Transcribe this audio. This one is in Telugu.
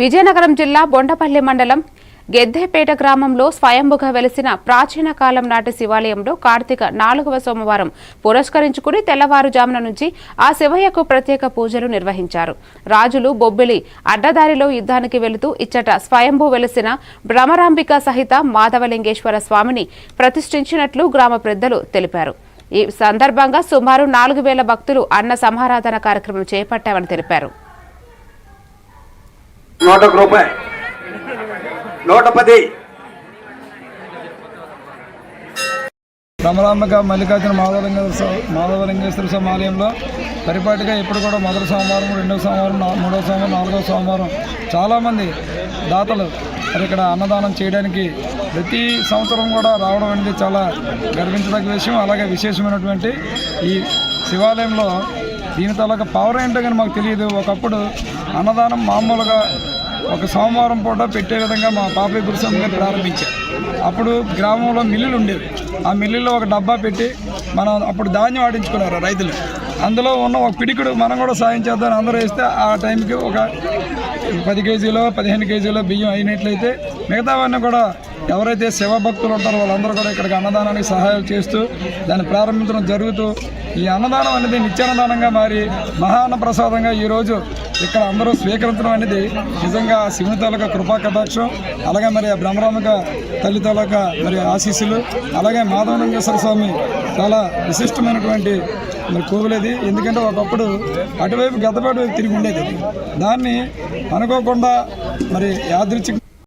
విజయనగరం జిల్లా బొండపల్లి మండలం గెద్దెపేట గ్రామంలో స్వయంభుగా వెలిసిన ప్రాచీన కాలం నాటి శివాలయంలో కార్తీక నాలుగవ సోమవారం పురస్కరించుకుని తెల్లవారుజామున నుంచి ఆ శివయ్యకు ప్రత్యేక పూజలు నిర్వహించారు. రాజులు బొబ్బిలి అడ్డదారిలో యుద్ధానికి వెళుతూ ఇచ్చట స్వయంభూ వెలిసిన భ్రమరాంబిక సహిత మాధవలింగేశ్వర స్వామిని ప్రతిష్ఠించినట్లు గ్రామ పెద్దలు తెలిపారు. ఈ సందర్భంగా సుమారు నాలుగు వేల భక్తులు అన్న సమారాధన కార్యక్రమం చేపట్టామని తెలిపారు. నూట ఒక రూపాయి. నూట పది భ్రమరాంబిక మల్లికార్జున మాధవలింగేశ్వర స్వా- మాధవలింగేశ్వర స్వామి ఆలయంలో పరిపాటిగా ఇప్పుడు కూడా మొదటి సోమవారం రెండవ సోమవారం మూడవ సోమవారం నాలుగవ సోమవారం చాలామంది దాతలు మరి ఇక్కడ అన్నదానం చేయడానికి ప్రతి సంవత్సరం కూడా రావడం అనేది చాలా గర్వించదగ్గ విషయం. అలాగే విశేషమైనటువంటి ఈ శివాలయంలో దీని తాలూకా పవర్ ఏంటో కానీ మాకు తెలియదు. ఒకప్పుడు అన్నదానం మామూలుగా ఒక సోమవారం పూట పెట్టే విధంగా మా పాపయ్య గురుస్వామి గారు ప్రారంభించారు. అప్పుడు గ్రామంలో మిల్లులు ఉండేవి. ఆ మిల్లుల్లో ఒక డబ్బా పెట్టి మనం అప్పుడు ధాన్యం ఆడించుకున్నారు రైతులు. అందులో ఉన్న ఒక పిడికుడు మనం కూడా సాయం చేద్దాం అందరూ వేస్తే ఆ టైంకి ఒక పది కేజీలో పదిహేను కేజీలో బియ్యం అయినట్లయితే మిగతావన్నీ కూడా ఎవరైతే శివ భక్తులు ఉంటారో వాళ్ళందరూ కూడా ఇక్కడికి అన్నదానానికి సహాయం చేస్తూ దాన్ని ప్రారంభించడం జరుగుతూ ఈ అన్నదానం అనేది నిత్యాన్నదానంగా మారి మహాన్న ప్రసాదంగా ఈరోజు ఇక్కడ అందరూ స్వీకరించడం అనేది నిజంగా శివుని తాలూకా కృపా కటాక్షం. అలాగే మరి ఆ బ్రహ్మరామిక తల్లి తాలూకా మరి ఆశీస్సులు అలాగే మాధవలింగేశ్వర స్వామి చాలా విశిష్టమైనటువంటి మరి కోవిలేది ఎందుకంటే ఒకప్పుడు అటువైపు గద్దపాటు తిరిగి ఉండేది దాన్ని అనుకోకుండా మరి యాదృచ్ఛిక